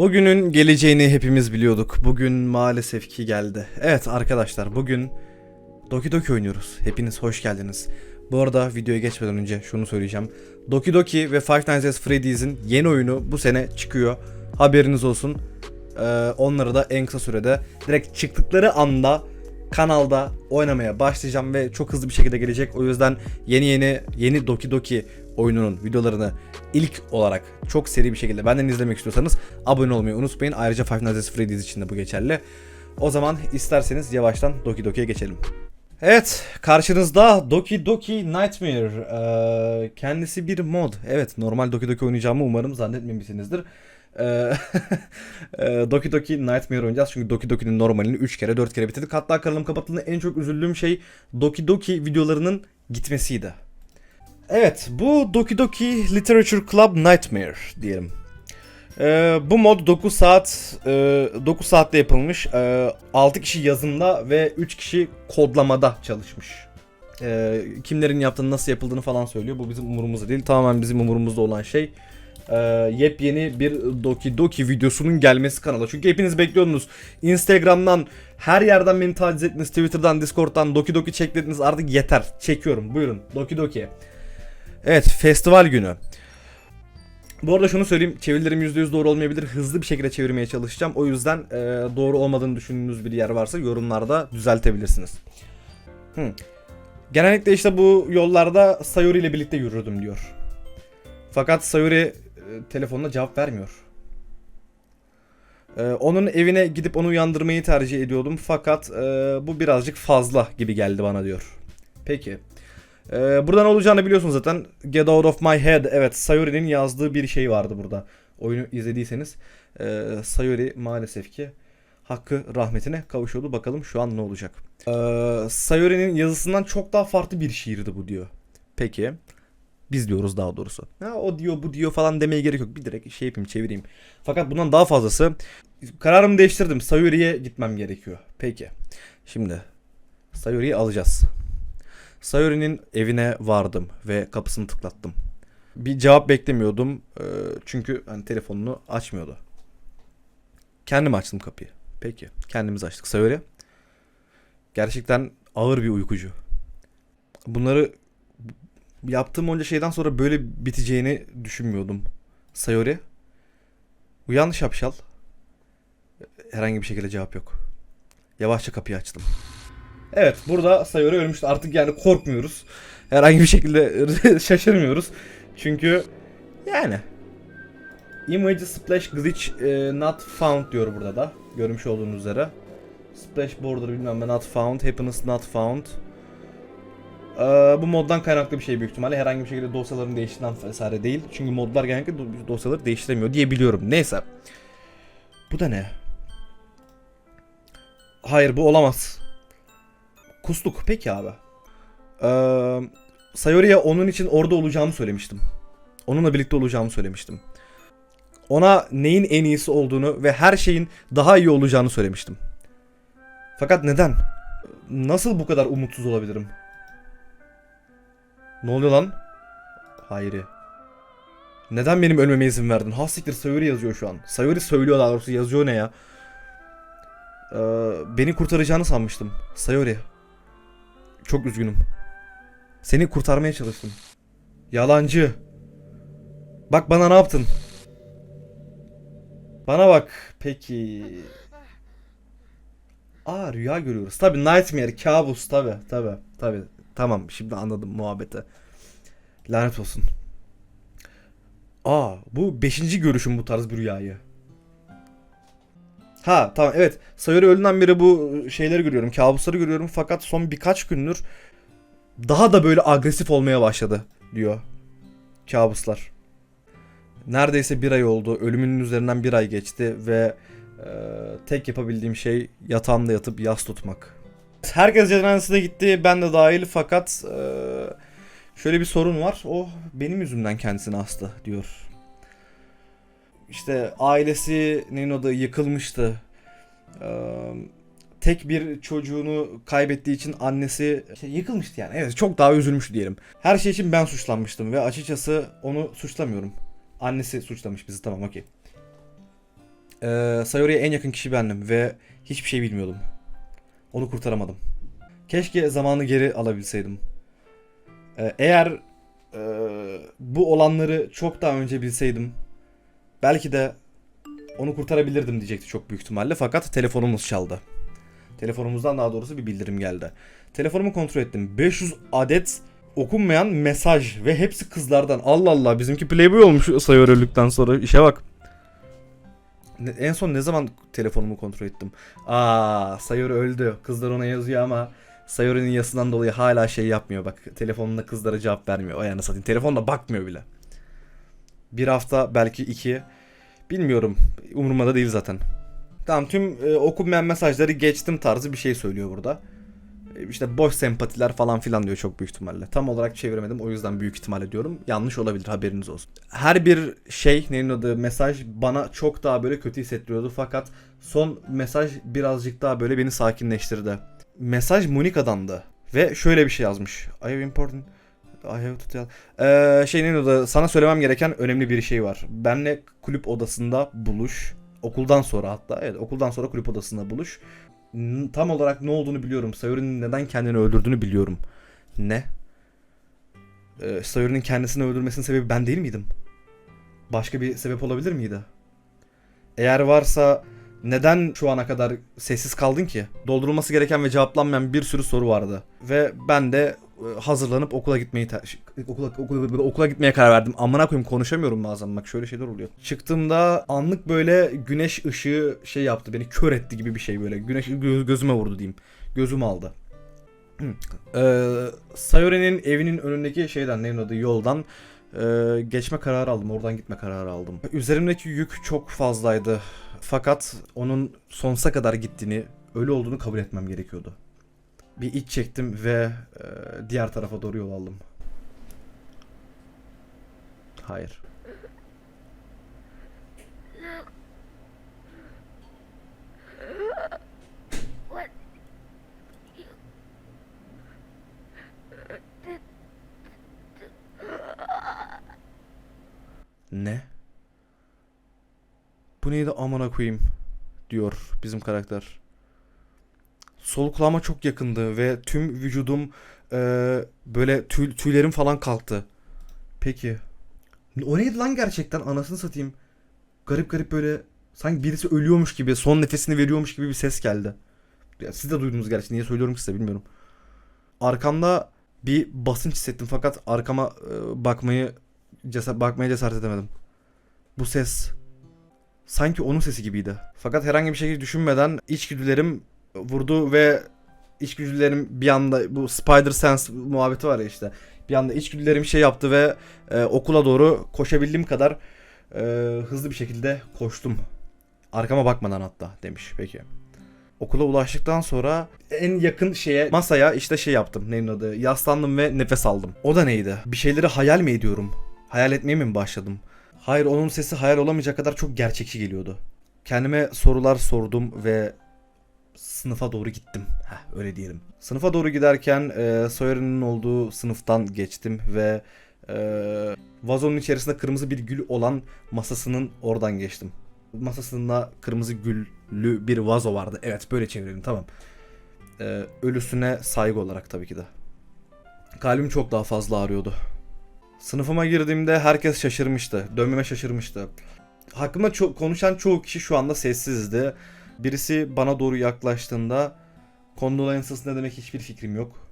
Bugünün geleceğini hepimiz biliyorduk. Bugün maalesef ki geldi. Evet arkadaşlar bugün Doki Doki oynuyoruz. Hepiniz hoş geldiniz. Bu arada videoya geçmeden önce şunu söyleyeceğim. Doki Doki ve Five Nights at Freddy's'in yeni oyunu bu sene çıkıyor. Haberiniz olsun. Ee, onları da en kısa sürede direkt çıktıkları anda kanalda oynamaya başlayacağım ve çok hızlı bir şekilde gelecek. O yüzden yeni yeni yeni Doki Doki oyununun videolarını ilk olarak çok seri bir şekilde benden izlemek istiyorsanız abone olmayı unutmayın. Ayrıca Five Nights at Freddy's için de bu geçerli. O zaman isterseniz yavaştan Doki Doki'ye geçelim. Evet, karşınızda Doki Doki Nightmare. Ee, kendisi bir mod. Evet, normal Doki Doki oynayacağımı umarım zannetmemişsinizdir. Doki Doki Nightmare oynayacağız çünkü Doki Doki'nin normalini 3 kere 4 kere bitirdik. Hatta kanalım kapatıldığında en çok üzüldüğüm şey Doki Doki videolarının gitmesiydi. Evet, bu Doki Doki Literature Club Nightmare diyelim. Ee, bu mod 9 saat e, 9 saatte yapılmış. Ee, 6 kişi yazımda ve 3 kişi kodlamada çalışmış. Ee, kimlerin yaptığını nasıl yapıldığını falan söylüyor. Bu bizim umurumuzda değil. Tamamen bizim umurumuzda olan şey e, yepyeni bir Doki Doki videosunun gelmesi kanala. Çünkü hepiniz bekliyordunuz. Instagram'dan her yerden beni taciz ettiniz. Twitter'dan, Discord'dan Doki Doki çek. Artık yeter. Çekiyorum. Buyurun. Doki Doki. Evet, festival günü. Bu arada şunu söyleyeyim. Çevirilerim %100 doğru olmayabilir. Hızlı bir şekilde çevirmeye çalışacağım. O yüzden e, doğru olmadığını düşündüğünüz bir yer varsa yorumlarda düzeltebilirsiniz. Hı. Genellikle işte bu yollarda Sayori ile birlikte yürürdüm diyor. Fakat Sayori e, telefonuna cevap vermiyor. E, onun evine gidip onu uyandırmayı tercih ediyordum. Fakat e, bu birazcık fazla gibi geldi bana diyor. Peki. Ee, burada olacağını biliyorsunuz zaten. Get out of my head. Evet Sayori'nin yazdığı bir şey vardı burada. Oyunu izlediyseniz. Ee, Sayori maalesef ki hakkı rahmetine kavuşuyordu. Bakalım şu an ne olacak. Ee, Sayori'nin yazısından çok daha farklı bir şiirdi bu diyor. Peki. Biz diyoruz daha doğrusu. Ha, o diyor bu diyor falan demeye gerek yok. Bir direkt şey yapayım çevireyim. Fakat bundan daha fazlası. Kararımı değiştirdim. Sayori'ye gitmem gerekiyor. Peki. Şimdi Sayori'yi alacağız. Sayori'nin evine vardım ve kapısını tıklattım. Bir cevap beklemiyordum e, çünkü hani telefonunu açmıyordu. Kendim açtım kapıyı. Peki kendimiz açtık. Sayori gerçekten ağır bir uykucu. Bunları yaptığım onca şeyden sonra böyle biteceğini düşünmüyordum. Sayori uyan şapşal. Herhangi bir şekilde cevap yok. Yavaşça kapıyı açtım. Evet burada Sayori ölmüştü. Artık yani korkmuyoruz. Herhangi bir şekilde şaşırmıyoruz. Çünkü yani Image splash glitch e, not found diyor burada da. Görmüş olduğunuz üzere. Splash border bilmem ne not found. Happiness not found. Ee, bu moddan kaynaklı bir şey büyük ihtimalle. Herhangi bir şekilde dosyaların değiştiğinden vesaire değil. Çünkü modlar genellikle do- dosyaları değiştiremiyor diye biliyorum. Neyse. Bu da ne? Hayır bu olamaz. Kustuk peki abi. Ee, Sayori'ye onun için orada olacağımı söylemiştim. Onunla birlikte olacağımı söylemiştim. Ona neyin en iyisi olduğunu ve her şeyin daha iyi olacağını söylemiştim. Fakat neden? Nasıl bu kadar umutsuz olabilirim? Ne oluyor lan? Hayri. Neden benim ölmeme izin verdin? Ha siktir Sayori yazıyor şu an. Sayori söylüyor daha doğrusu yazıyor ne ya? Ee, beni kurtaracağını sanmıştım. Sayori. Çok üzgünüm. Seni kurtarmaya çalıştım. Yalancı. Bak bana ne yaptın? Bana bak. Peki. Aa rüya görüyoruz. Tabi nightmare, kabus tabi tabi tabi. Tamam şimdi anladım muhabbeti. Lanet olsun. Aa bu beşinci görüşüm bu tarz bir rüyayı. Ha tamam evet. Sayori öğleden beri bu şeyleri görüyorum. Kabusları görüyorum fakat son birkaç gündür daha da böyle agresif olmaya başladı diyor. Kabuslar. Neredeyse bir ay oldu. Ölümünün üzerinden bir ay geçti ve e, tek yapabildiğim şey yatağımda yatıp yas tutmak. Herkes cenazesine gitti. Ben de dahil fakat e, şöyle bir sorun var. O benim yüzümden kendisini astı diyor işte ailesinin da yıkılmıştı. Ee, tek bir çocuğunu kaybettiği için annesi şey, yıkılmıştı yani. Evet çok daha üzülmüş diyelim. Her şey için ben suçlanmıştım ve açıkçası onu suçlamıyorum. Annesi suçlamış bizi tamam okey. Ee, Sayori'ye en yakın kişi bendim ve hiçbir şey bilmiyordum. Onu kurtaramadım. Keşke zamanı geri alabilseydim. Ee, eğer e, bu olanları çok daha önce bilseydim belki de onu kurtarabilirdim diyecekti çok büyük ihtimalle fakat telefonumuz çaldı. Telefonumuzdan daha doğrusu bir bildirim geldi. Telefonumu kontrol ettim. 500 adet okunmayan mesaj ve hepsi kızlardan. Allah Allah bizimki playboy olmuş sayıyor öldükten sonra. İşe bak. Ne- en son ne zaman telefonumu kontrol ettim? Aa, Sayori öldü. Kızlar ona yazıyor ama Sayori'nin yasından dolayı hala şey yapmıyor. Bak telefonunda kızlara cevap vermiyor. O yani satayım. Telefonda bakmıyor bile. Bir hafta belki iki. Bilmiyorum. Umurumda da değil zaten. Tamam tüm e, okunmayan mesajları geçtim tarzı bir şey söylüyor burada. E, İşte boş sempatiler falan filan diyor çok büyük ihtimalle. Tam olarak çeviremedim o yüzden büyük ihtimalle diyorum. Yanlış olabilir haberiniz olsun. Her bir şey neyin adı mesaj bana çok daha böyle kötü hissettiriyordu fakat son mesaj birazcık daha böyle beni sakinleştirdi. Mesaj Monika'dandı ve şöyle bir şey yazmış. I have important I have to tell. Ee, şey neyin adı sana söylemem gereken önemli bir şey var. Benle kulüp odasında buluş. Okuldan sonra hatta evet okuldan sonra kulüp odasında buluş. Tam olarak ne olduğunu biliyorum. Sayori'nin neden kendini öldürdüğünü biliyorum. Ne? Ee, Sayori'nin kendisini öldürmesinin sebebi ben değil miydim? Başka bir sebep olabilir miydi? Eğer varsa neden şu ana kadar sessiz kaldın ki? Doldurulması gereken ve cevaplanmayan bir sürü soru vardı. Ve ben de hazırlanıp okula gitmeyi okula, okula, okula gitmeye karar verdim. Amına koyayım konuşamıyorum bazen bak şöyle şeyler oluyor. Çıktığımda anlık böyle güneş ışığı şey yaptı beni kör etti gibi bir şey böyle. Güneş gö- gözüme vurdu diyeyim. Gözümü aldı. Ee, Sayori'nin evinin önündeki şeyden neyin adı yoldan e, geçme kararı aldım. Oradan gitme kararı aldım. Üzerimdeki yük çok fazlaydı. Fakat onun sonsuza kadar gittiğini, ölü olduğunu kabul etmem gerekiyordu. Bir iç çektim ve e, diğer tarafa doğru yol aldım. Hayır. Ne? Bu neydi amına koyayım diyor bizim karakter. Sol kulağıma çok yakındı ve tüm vücudum eee, böyle tüy, tüylerim falan kalktı. Peki. O neydi lan gerçekten anasını satayım. Garip garip böyle sanki birisi ölüyormuş gibi son nefesini veriyormuş gibi bir ses geldi. Ya siz de duydunuz gerçi niye söylüyorum size bilmiyorum. Arkamda bir basınç hissettim fakat arkama e, bakmayı cesar bakmaya cesaret edemedim. Bu ses sanki onun sesi gibiydi. Fakat herhangi bir şekilde düşünmeden içgüdülerim vurdu ve içgüdülerim bir anda bu Spider Sense muhabbeti var ya işte. Bir anda içgüdülerim şey yaptı ve e, okula doğru koşabildiğim kadar e, hızlı bir şekilde koştum. Arkama bakmadan hatta demiş peki. Okula ulaştıktan sonra en yakın şeye masaya işte şey yaptım neyin adı yaslandım ve nefes aldım. O da neydi? Bir şeyleri hayal mi ediyorum? Hayal etmeye mi başladım? Hayır onun sesi hayal olamayacak kadar çok gerçekçi geliyordu. Kendime sorular sordum ve sınıfa doğru gittim. Heh, öyle diyelim. Sınıfa doğru giderken e, Sawyer'in olduğu sınıftan geçtim ve e, vazonun içerisinde kırmızı bir gül olan masasının oradan geçtim. Masasında kırmızı güllü bir vazo vardı. Evet böyle çevirelim tamam. E, ölüsüne saygı olarak tabii ki de. Kalbim çok daha fazla ağrıyordu. Sınıfıma girdiğimde herkes şaşırmıştı. Dönmeme şaşırmıştı. Hakkımda çok konuşan çoğu kişi şu anda sessizdi. Birisi bana doğru yaklaştığında condolences ne demek hiçbir fikrim yok.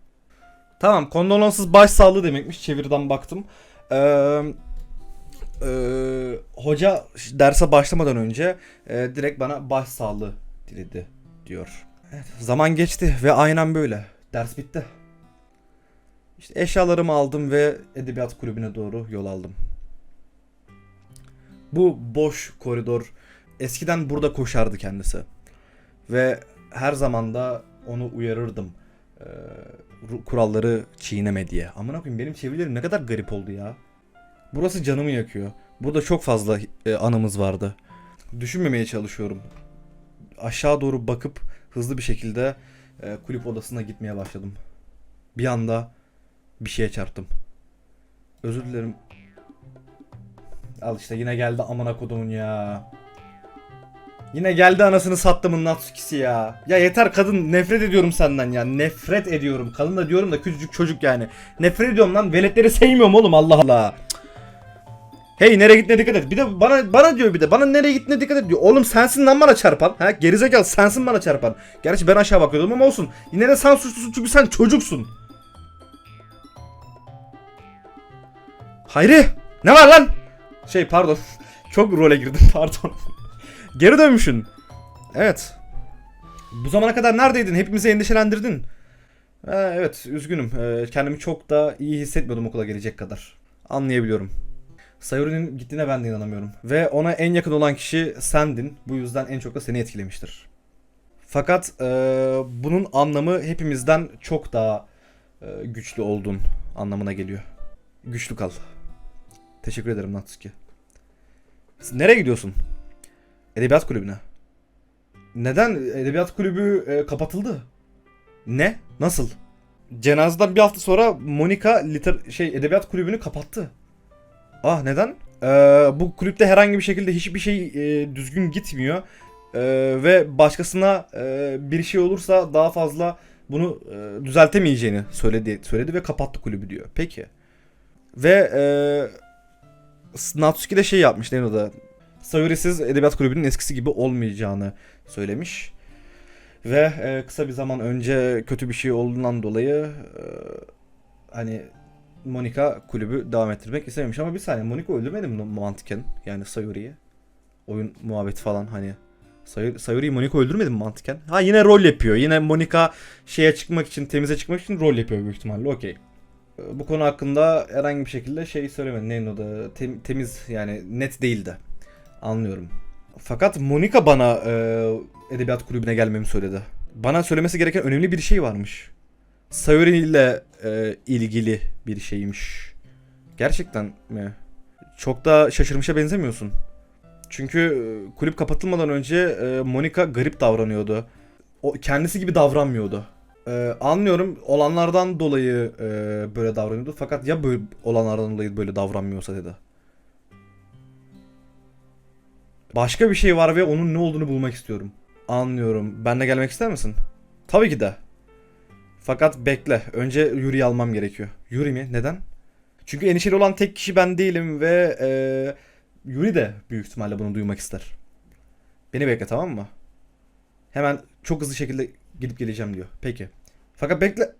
Tamam condolences başsağlığı demekmiş. Çeviriden baktım. Ee, hoca derse başlamadan önce e, direkt bana başsağlığı diledi diyor. Evet, zaman geçti ve aynen böyle. Ders bitti. İşte eşyalarımı aldım ve edebiyat kulübüne doğru yol aldım. Bu boş koridor eskiden burada koşardı kendisi. Ve her zaman da onu uyarırdım. Ee, kuralları çiğneme diye. Amına koyayım benim çevirilerim ne kadar garip oldu ya. Burası canımı yakıyor. Burada çok fazla e, anımız vardı. Düşünmemeye çalışıyorum. Aşağı doğru bakıp hızlı bir şekilde e, kulüp odasına gitmeye başladım. Bir anda bir şeye çarptım. Özür dilerim. Al işte yine geldi amına kodumun ya. Yine geldi anasını sattımın Natsuki'si ya. Ya yeter kadın nefret ediyorum senden ya. Nefret ediyorum. Kadın da diyorum da küçücük çocuk yani. Nefret ediyorum lan. Veletleri sevmiyorum oğlum Allah Allah. Hey nereye gittiğine dikkat et. Bir de bana bana diyor bir de. Bana nereye gittiğine dikkat et diyor. Oğlum sensin lan bana çarpan. Ha gerizekalı sensin bana çarpan. Gerçi ben aşağı bakıyordum ama olsun. Yine de sen suçlusun çünkü sen çocuksun. Hayri ne var lan? Şey pardon. Çok role girdim pardon. Geri dönmüşsün. Evet. Bu zamana kadar neredeydin? Hepimizi endişelendirdin. Ha, evet üzgünüm. Ee, kendimi çok da iyi hissetmiyordum okula gelecek kadar. Anlayabiliyorum. Sayuri'nin gittiğine ben de inanamıyorum. Ve ona en yakın olan kişi sendin. Bu yüzden en çok da seni etkilemiştir. Fakat e, bunun anlamı hepimizden çok daha e, güçlü olduğun anlamına geliyor. Güçlü kal. Teşekkür ederim Natsuki. Nereye gidiyorsun? Edebiyat kulübüne. Neden edebiyat kulübü e, kapatıldı? Ne? Nasıl? Cenazeden bir hafta sonra Monika liter şey edebiyat kulübünü kapattı. Ah neden? Ee, bu kulüpte herhangi bir şekilde hiçbir şey e, düzgün gitmiyor. Ee, ve başkasına e, bir şey olursa daha fazla bunu e, düzeltemeyeceğini söyledi söyledi ve kapattı kulübü diyor. Peki. Ve e, Natsuki de şey yapmış ne o da Sayuri'siz edebiyat kulübünün eskisi gibi olmayacağını söylemiş. Ve e, kısa bir zaman önce kötü bir şey olduğundan dolayı e, hani Monika kulübü devam ettirmek istememiş ama bir saniye Monika öldürmedi mi mantıken yani Sayuri'yi? Oyun muhabbeti falan hani Sayuri, Sayuri'yi Monika öldürmedi mi mantıken? Ha yine rol yapıyor. Yine Monika şeye çıkmak için, temize çıkmak için rol yapıyor büyük ihtimalle. Okey. Bu konu hakkında herhangi bir şekilde şey söylemedi. Neyin o da tem- temiz yani net değildi. Anlıyorum. Fakat Monika bana e, edebiyat kulübüne gelmemi söyledi. Bana söylemesi gereken önemli bir şey varmış. Sayuri ile e, ilgili bir şeymiş. Gerçekten mi? Çok da şaşırmışa benzemiyorsun. Çünkü e, kulüp kapatılmadan önce e, Monika garip davranıyordu. O kendisi gibi davranmıyordu. E, anlıyorum olanlardan dolayı e, böyle davranıyordu. Fakat ya böyle olanlardan dolayı böyle davranmıyorsa dedi. Başka bir şey var ve onun ne olduğunu bulmak istiyorum. Anlıyorum. Benle gelmek ister misin? Tabii ki de. Fakat bekle. Önce Yuri'yi almam gerekiyor. Yuri mi? Neden? Çünkü endişeli olan tek kişi ben değilim ve e, Yuri de büyük ihtimalle bunu duymak ister. Beni bekle tamam mı? Hemen çok hızlı şekilde gidip geleceğim diyor. Peki. Fakat bekle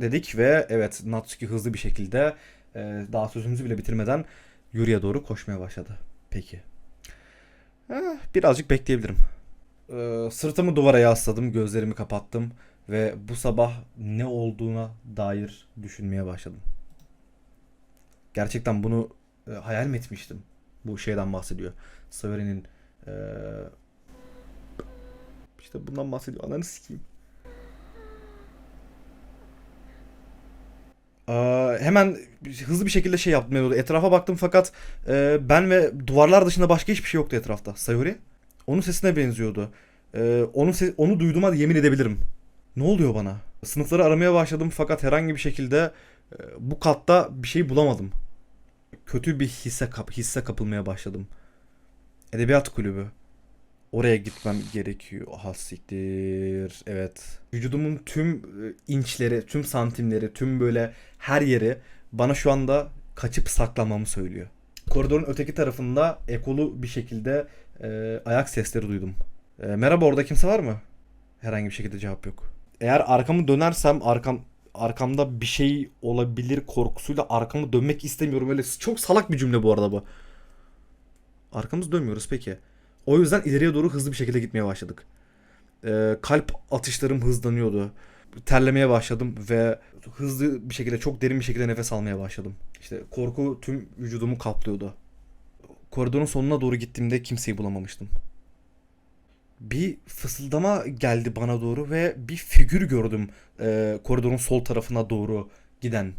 dedik ve evet Natsuki hızlı bir şekilde e, daha sözümüzü bile bitirmeden Yuri'ye doğru koşmaya başladı. Peki. Eh, birazcık bekleyebilirim. Ee, sırtımı duvara yasladım, gözlerimi kapattım ve bu sabah ne olduğuna dair düşünmeye başladım. Gerçekten bunu e, hayal mi etmiştim? Bu şeyden bahsediyor. Saveri'nin e, işte bundan bahsediyor. Ananı sikeyim. Hemen hızlı bir şekilde şey yapmaya oldu. Etrafa baktım fakat e, ben ve duvarlar dışında başka hiçbir şey yoktu etrafta. Sayuri. Onun sesine benziyordu. E, onun se- onu duyduğuma yemin edebilirim. Ne oluyor bana? Sınıfları aramaya başladım fakat herhangi bir şekilde e, bu katta bir şey bulamadım. Kötü bir hisse kap hisse kapılmaya başladım. Edebiyat kulübü. Oraya gitmem gerekiyor. Aha siktir. Evet. Vücudumun tüm e, inçleri, tüm santimleri, tüm böyle her yeri bana şu anda kaçıp saklamamı söylüyor. Koridorun öteki tarafında ekolu bir şekilde e, ayak sesleri duydum. E, merhaba orada kimse var mı? Herhangi bir şekilde cevap yok. Eğer arkamı dönersem arkam arkamda bir şey olabilir korkusuyla arkamı dönmek istemiyorum. Öyle çok salak bir cümle bu arada bu. Arkamızı dönmüyoruz peki. O yüzden ileriye doğru hızlı bir şekilde gitmeye başladık. Ee, kalp atışlarım hızlanıyordu. Terlemeye başladım ve hızlı bir şekilde çok derin bir şekilde nefes almaya başladım. İşte korku tüm vücudumu kaplıyordu. Koridorun sonuna doğru gittiğimde kimseyi bulamamıştım. Bir fısıldama geldi bana doğru ve bir figür gördüm e, koridorun sol tarafına doğru giden.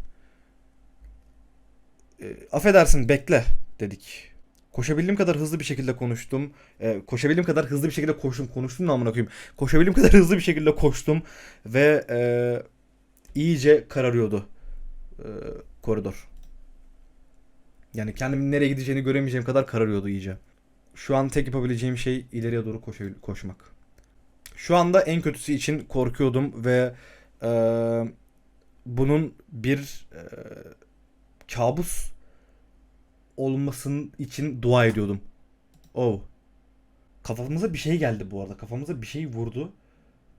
E, affedersin bekle dedik. Koşabildiğim kadar hızlı bir şekilde konuştum. E, koşabildiğim kadar hızlı bir şekilde koştum. Konuştum da amına koyayım. Koşabildiğim kadar hızlı bir şekilde koştum ve e, iyice kararıyordu e, koridor. Yani kendimin nereye gideceğini göremeyeceğim kadar kararıyordu iyice. Şu an tek yapabileceğim şey ileriye doğru koşu- koşmak. Şu anda en kötüsü için korkuyordum ve eee, bunun bir eee, kabus olmasın için dua ediyordum. Oh. Kafamıza bir şey geldi bu arada. Kafamıza bir şey vurdu.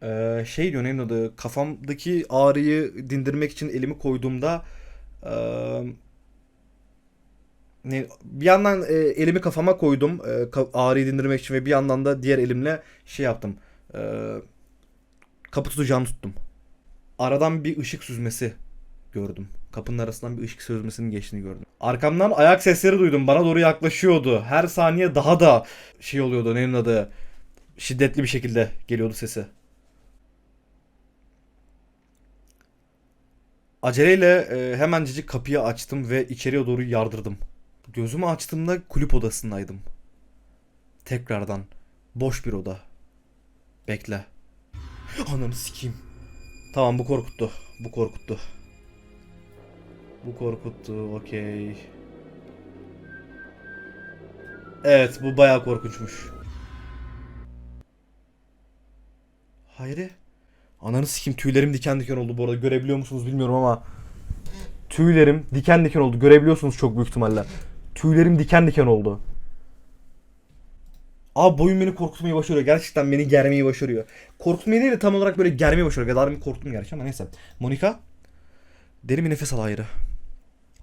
Ee, şey diyor neydi adı? Kafamdaki ağrıyı dindirmek için elimi koyduğumda eee, ne, bir yandan e, elimi kafama koydum e, ağrıyı dindirmek için ve bir yandan da diğer elimle şey yaptım. E, kapı tutacağını tuttum. Aradan bir ışık süzmesi gördüm. Kapının arasından bir ışık süzmesinin geçtiğini gördüm. Arkamdan ayak sesleri duydum. Bana doğru yaklaşıyordu. Her saniye daha da şey oluyordu. Neyin adı? Şiddetli bir şekilde geliyordu sesi. Aceleyle e, hemencecik kapıyı açtım ve içeriye doğru yardırdım. Gözümü açtığımda kulüp odasındaydım. Tekrardan. Boş bir oda. Bekle. Ananı sikeyim. Tamam bu korkuttu. Bu korkuttu. Bu korkuttu. Okey. Evet bu bayağı korkunçmuş. Hayri. Ananı sikeyim tüylerim diken diken oldu bu arada görebiliyor musunuz bilmiyorum ama tüylerim diken diken oldu görebiliyorsunuz çok büyük ihtimalle. Tüylerim diken diken oldu. Abi boyun beni korkutmayı başarıyor. Gerçekten beni germeyi başarıyor. Korkutmayı değil de tam olarak böyle germeyi başarıyor. Kadar bir korktum gerçi ama neyse. Monika. Derin bir nefes al ayrı.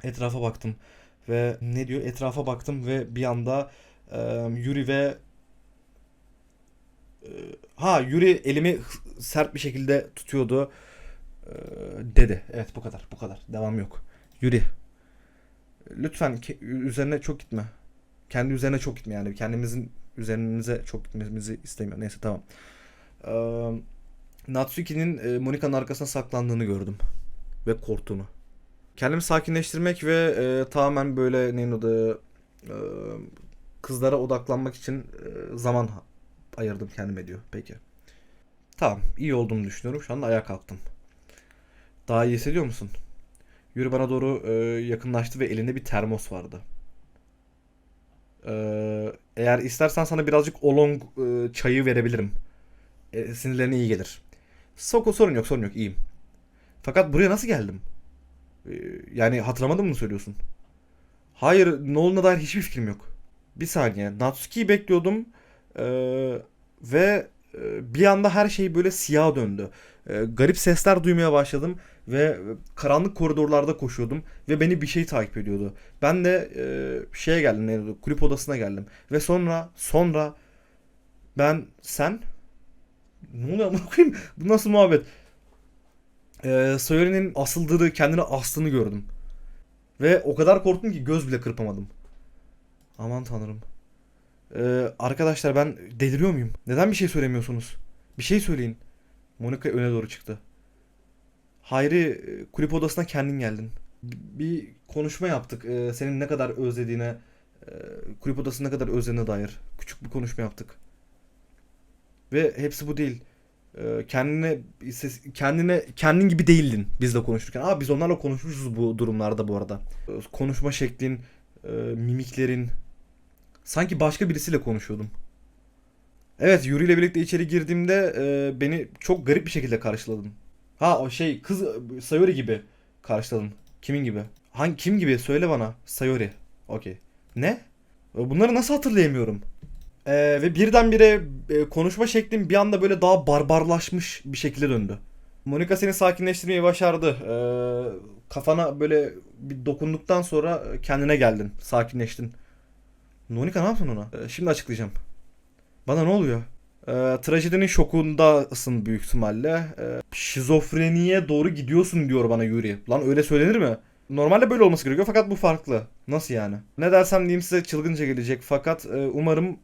Etrafa baktım. Ve ne diyor? Etrafa baktım ve bir anda e, Yuri ve e, ha Yuri elimi sert bir şekilde tutuyordu. E, dedi. Evet bu kadar. Bu kadar. Devam yok. Yuri. Lütfen üzerine çok gitme. Kendi üzerine çok gitme yani. Kendimizin üzerinize çok gitmemizi istemiyorum. Neyse tamam. Ee, Natsuki'nin Monika'nın arkasına saklandığını gördüm. Ve korktuğunu. Kendimi sakinleştirmek ve e, tamamen böyle neyin adı e, kızlara odaklanmak için e, zaman ayırdım kendime diyor. Peki. Tamam. iyi olduğumu düşünüyorum. Şu anda ayağa kalktım. Daha iyi hissediyor musun? Yürü bana doğru e, yakınlaştı ve elinde bir termos vardı. Ee, eğer istersen sana birazcık olong e, çayı verebilirim. E, sinirlerine iyi gelir. Soko sorun yok sorun yok iyiyim. Fakat buraya nasıl geldim? Ee, yani hatırlamadın mı söylüyorsun? Hayır ne olduğuna dair hiçbir fikrim yok. Bir saniye. Natsuki'yi bekliyordum. Ee, ve e, bir anda her şey böyle siyah döndü. Ee, garip sesler duymaya başladım ve e, karanlık koridorlarda koşuyordum ve beni bir şey takip ediyordu. Ben de e, şeye geldim, neydi, kulüp odasına geldim ve sonra sonra ben sen ne oluyor amına koyayım? Bu nasıl muhabbet? Ee, Sayori'nin asıldığını, kendini astığını gördüm. Ve o kadar korktum ki göz bile kırpamadım. Aman tanrım. Ee, arkadaşlar ben deliriyor muyum? Neden bir şey söylemiyorsunuz? Bir şey söyleyin. Monika öne doğru çıktı. Hayri e, kulüp odasına kendin geldin. Bir konuşma yaptık. Ee, senin ne kadar özlediğine, e, kulüp odasını ne kadar özlediğine dair. Küçük bir konuşma yaptık. Ve hepsi bu değil. Ee, kendine kendine kendin gibi değildin bizle konuşurken. Aa biz onlarla konuşmuşuz bu durumlarda bu arada. Ee, Konuşma şeklin, e, mimiklerin sanki başka birisiyle konuşuyordum. Evet, Yuri ile birlikte içeri girdiğimde e, beni çok garip bir şekilde karşıladın. Ha o şey kız Sayori gibi karşıladın. Kimin gibi? Hangi kim gibi? Söyle bana. Sayori. Okey. Ne? Bunları nasıl hatırlayamıyorum? Ee, ve birdenbire e, konuşma şeklin bir anda böyle daha barbarlaşmış bir şekilde döndü. Monika seni sakinleştirmeyi başardı. Ee, kafana böyle bir dokunduktan sonra kendine geldin. Sakinleştin. Monika ne yaptın ona? Ee, şimdi açıklayacağım. Bana ne oluyor? Ee, trajedinin şokundasın büyük ihtimalle. Ee, şizofreniye doğru gidiyorsun diyor bana Yuri. Lan öyle söylenir mi? Normalde böyle olması gerekiyor fakat bu farklı. Nasıl yani? Ne dersem diyeyim size çılgınca gelecek fakat e, umarım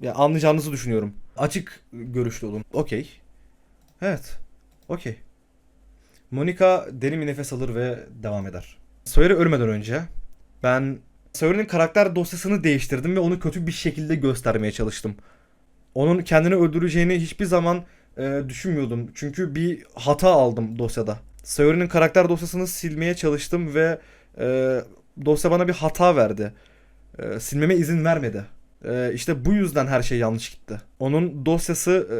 ya anlayacağınızı düşünüyorum. Açık görüşlü olun. Okey. Evet. Okey. Monika derin bir nefes alır ve devam eder. Sayori ölmeden önce ben Sayori'nin karakter dosyasını değiştirdim ve onu kötü bir şekilde göstermeye çalıştım. Onun kendini öldüreceğini hiçbir zaman e, düşünmüyordum. Çünkü bir hata aldım dosyada. Sayori'nin karakter dosyasını silmeye çalıştım ve e, dosya bana bir hata verdi. E, silmeme izin vermedi. Ee, işte bu yüzden her şey yanlış gitti. Onun dosyası e,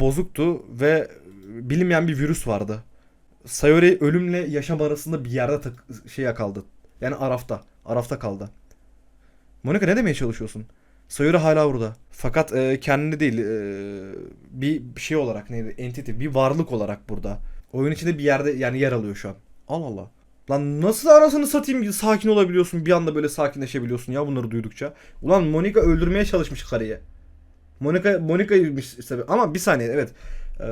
bozuktu ve bilinmeyen bir virüs vardı. Sayori ölümle yaşam arasında bir yerde tak şey kaldı. Yani Araf'ta. Araf'ta kaldı. Monica ne demeye çalışıyorsun? Sayori hala burada. Fakat e, kendini değil e, bir şey olarak neydi? Entity, bir varlık olarak burada. Oyun içinde bir yerde yani yer alıyor şu an. Allah Allah. Lan nasıl arasını satayım sakin olabiliyorsun bir anda böyle sakinleşebiliyorsun ya bunları duydukça. Ulan Monica öldürmeye çalışmış karıyı. Monica Monica'ymış işte ama bir saniye evet. Ee,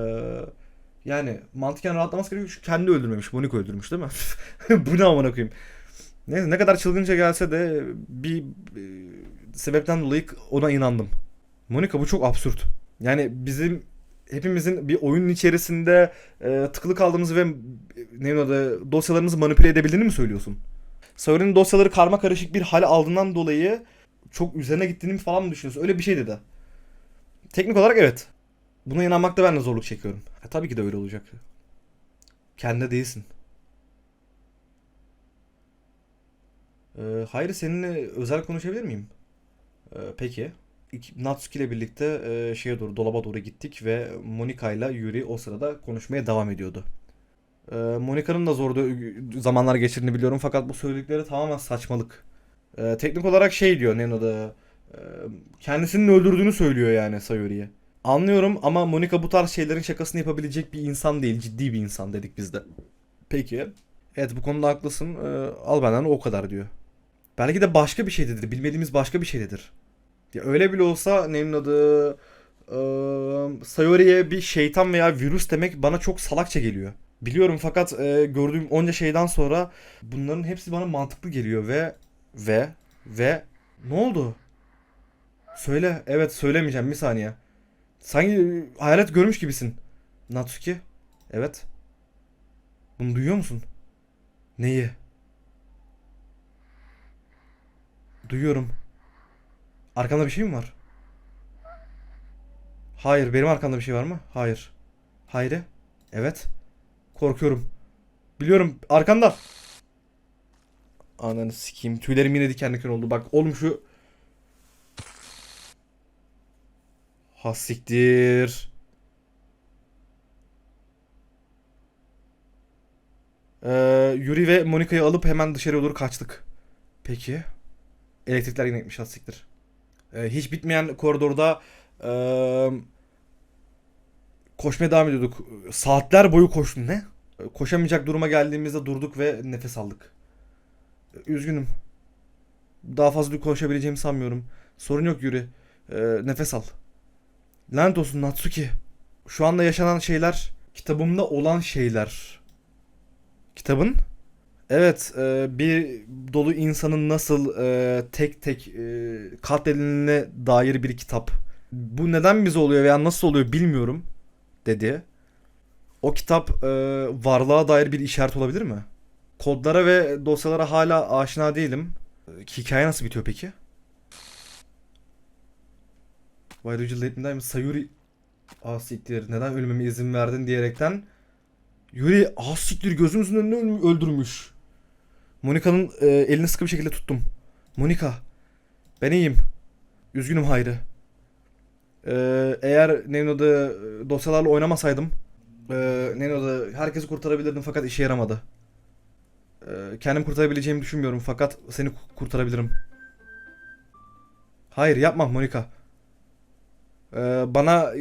yani mantıken rahatlaması gerekiyor çünkü kendi öldürmemiş. Monica öldürmüş değil mi? Bu ne amına koyayım. Neyse ne kadar çılgınca gelse de bir e, sebepten dolayı ona inandım. Monica bu çok absürt. Yani bizim hepimizin bir oyunun içerisinde e, tıkılı kaldığımızı ve e, ne adı dosyalarımızı manipüle edebildiğini mi söylüyorsun? Sayori'nin dosyaları karma karışık bir hal aldığından dolayı çok üzerine gittiğini falan mı düşünüyorsun? Öyle bir şey dedi. Teknik olarak evet. Buna inanmakta ben de zorluk çekiyorum. E, tabii ki de öyle olacak. Kendine değilsin. Ee, Hayri seninle özel konuşabilir miyim? Ee, peki. Natsuki ile birlikte e, şeye doğru dolaba doğru gittik ve Monika ile Yuri o sırada konuşmaya devam ediyordu. Ee, Monika'nın da zor zamanlar geçirdiğini biliyorum fakat bu söyledikleri tamamen saçmalık. Ee, teknik olarak şey diyor Neno'da e, kendisinin öldürdüğünü söylüyor yani Sayori'ye. Anlıyorum ama Monika bu tarz şeylerin şakasını yapabilecek bir insan değil, ciddi bir insan dedik biz de. Peki. Evet bu konuda haklısın. Ee, al benden o kadar diyor. Belki de başka bir şeydedir. Bilmediğimiz başka bir şeydedir. Ya öyle bile olsa neyin adı eee, Sayori'ye bir şeytan veya virüs demek bana çok salakça geliyor. Biliyorum fakat e, gördüğüm onca şeyden sonra bunların hepsi bana mantıklı geliyor ve ve ve ne oldu? Söyle. Evet söylemeyeceğim bir saniye. Sanki hayalet görmüş gibisin. Natsuki. Evet. Bunu duyuyor musun? Neyi? Duyuyorum. Arkamda bir şey mi var? Hayır, benim arkamda bir şey var mı? Hayır. Hayri? Evet. Korkuyorum. Biliyorum arkamda. Ananı sikeyim. Tüylerim yine diken diken oldu. Bak oğlum şu Ha siktir. Ee, Yuri ve Monika'yı alıp hemen dışarıya doğru kaçtık. Peki. Elektrikler yine gitmiş ha Ee, hiç bitmeyen koridorda eee, koşmaya devam ediyorduk. Saatler boyu koştum. Ne? Koşamayacak duruma geldiğimizde durduk ve nefes aldık. Üzgünüm. Daha fazla koşabileceğimi sanmıyorum. Sorun yok Yuri. Ee, nefes al. Lanet olsun Natsuki. Şu anda yaşanan şeyler kitabımda olan şeyler. Kitabın? Evet, e, bir dolu insanın nasıl e, tek tek e, katledildiğine dair bir kitap. Bu neden bize oluyor veya nasıl oluyor bilmiyorum dedi. O kitap e, varlığa dair bir işaret olabilir mi? Kodlara ve dosyalara hala aşina değilim. Hikaye nasıl bitiyor peki? Why did you let me die? Sayuri Ah siktir neden ölmeme izin verdin diyerekten Yuri ah siktir gözümüzün önünde öl- öldürmüş. Monika'nın e, elini sıkı bir şekilde tuttum. Monika ben iyiyim. Üzgünüm Hayri. E, eğer Neno'da e, dosyalarla oynamasaydım e, Neno'da herkesi kurtarabilirdim fakat işe yaramadı. E, kendim kurtarabileceğimi düşünmüyorum fakat seni ku- kurtarabilirim. Hayır yapma Monika. Ee, bana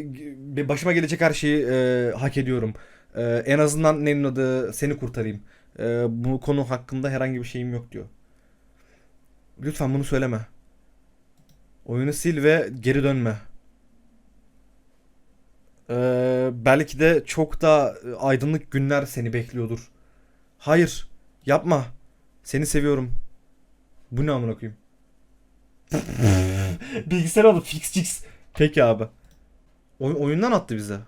başıma gelecek her şeyi e, hak ediyorum. Ee, en azından neyin adı seni kurtarayım. Ee, bu konu hakkında herhangi bir şeyim yok diyor. Lütfen bunu söyleme. Oyunu sil ve geri dönme. Ee, belki de çok da aydınlık günler seni bekliyordur. Hayır, yapma. Seni seviyorum. Bu ne amına koyayım? Bilgisayar aldı fix fix. Peki abi. Oy- oyundan attı bize.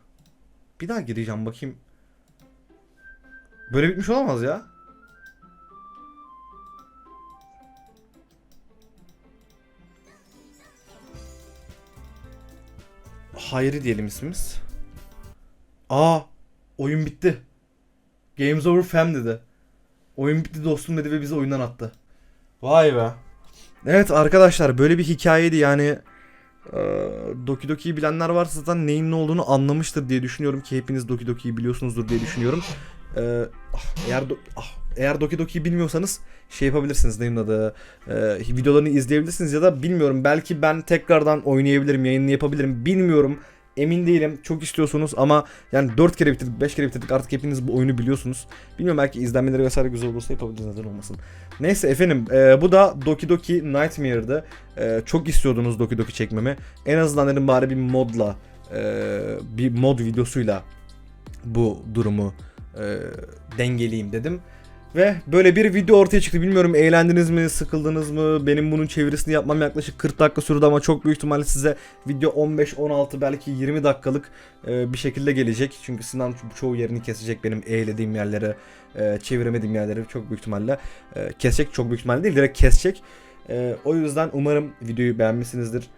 Bir daha gireceğim bakayım. Böyle bitmiş olamaz ya. Hayri diyelim ismimiz. Aa, oyun bitti. Games over fam dedi. Oyun bitti dostum dedi ve bizi oyundan attı. Vay be. Evet arkadaşlar böyle bir hikayeydi yani Ee, Doki Doki'yi bilenler varsa zaten neyin ne olduğunu anlamıştır diye düşünüyorum ki hepiniz Doki Doki'yi biliyorsunuzdur diye düşünüyorum. Ee, ah, eğer Do- ah, eğer Doki Doki'yi bilmiyorsanız şey yapabilirsiniz neyin adı? E, videolarını izleyebilirsiniz ya da bilmiyorum belki ben tekrardan oynayabilirim yayını yapabilirim bilmiyorum. Emin değilim çok istiyorsunuz ama yani 4 kere bitirdik 5 kere bitirdik artık hepiniz bu oyunu biliyorsunuz. Bilmiyorum belki izlenmeleri vesaire güzel olursa yapabiliriz neden olmasın. Neyse efendim e, bu da Doki Doki Nightmare'dı. E, çok istiyordunuz Doki Doki çekmemi. En azından dedim bari bir modla e, bir mod videosuyla bu durumu e, dengeleyeyim dedim. Ve böyle bir video ortaya çıktı. Bilmiyorum eğlendiniz mi, sıkıldınız mı? Benim bunun çevirisini yapmam yaklaşık 40 dakika sürdü ama çok büyük ihtimalle size video 15, 16 belki 20 dakikalık e, bir şekilde gelecek. Çünkü Sinan çoğu yerini kesecek benim eğlediğim yerlere, e, çeviremediğim yerleri çok büyük ihtimalle e, kesecek. Çok büyük ihtimalle değil, direkt kesecek. O yüzden umarım videoyu beğenmişsinizdir.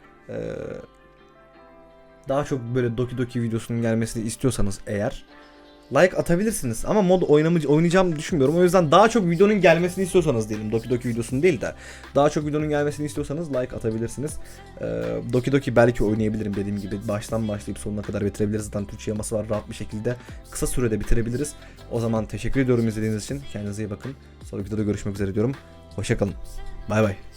Daha çok böyle Doki Doki videosunun gelmesini istiyorsanız eğer like atabilirsiniz ama mod oynamı oynayacağım düşünmüyorum. O yüzden daha çok videonun gelmesini istiyorsanız diyelim. Doki Doki videosunu değil de daha çok videonun gelmesini istiyorsanız like atabilirsiniz. Ee, Doki Doki belki oynayabilirim dediğim gibi. Baştan başlayıp sonuna kadar bitirebiliriz. Zaten Türkçe yaması var. Rahat bir şekilde kısa sürede bitirebiliriz. O zaman teşekkür ediyorum izlediğiniz için. Kendinize iyi bakın. Sonraki videoda görüşmek üzere diyorum. Hoşçakalın. Bay bay.